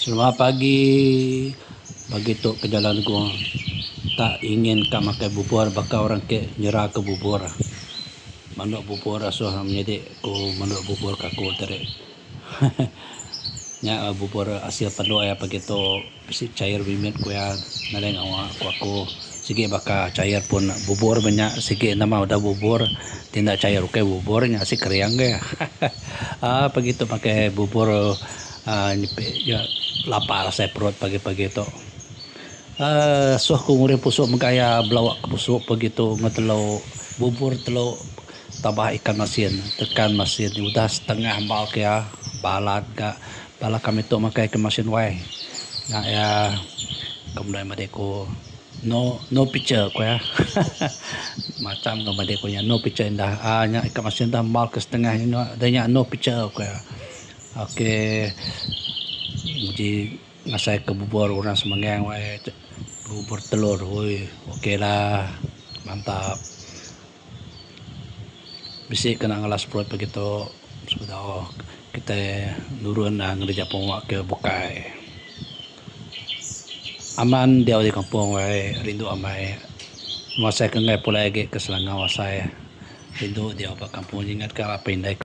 Selamat pagi. Begitu ke jalan ko. Tak ingin ka makai bubur baka orang ke nyerah ke bubur. Manuk bubur so menjadi ko manuk bubur kaku tadi. Nya uh, bubur asil padu ya begitu si cair bimit ko ya naleng awa ko ako sige baka cair pun bubur banyak sige nama udah bubur tindak cair ke buburnya si kriang ya ah begitu pakai bubur nipe ya lapar saya perut pagi-pagi itu ah suh ko nguri pusuk magkaya blawak pusuk begitu ngetelo bubur telo tambah ikan masin tekan masin udah setengah mal kaya balat ka bala kami to makai ke masin wai. Na ya kemudian madeko no no picture ko ya. Macam ka madeko ya no picture indah ah nya ikan masin dah mal ke setengah adanya no picture ko ya. Oke jadi ngasai ke bubur orang semangang wae. Bubur telur woi oke lah mantap. Bisik kena ngelas perut begitu sudah oh, kita nurun na ngerja pungwa ke bukai aman dia di kampung wae rindu amai masa ke ngai pula ke selangau saya rindu dia apa kampung. Ingat ke apa indai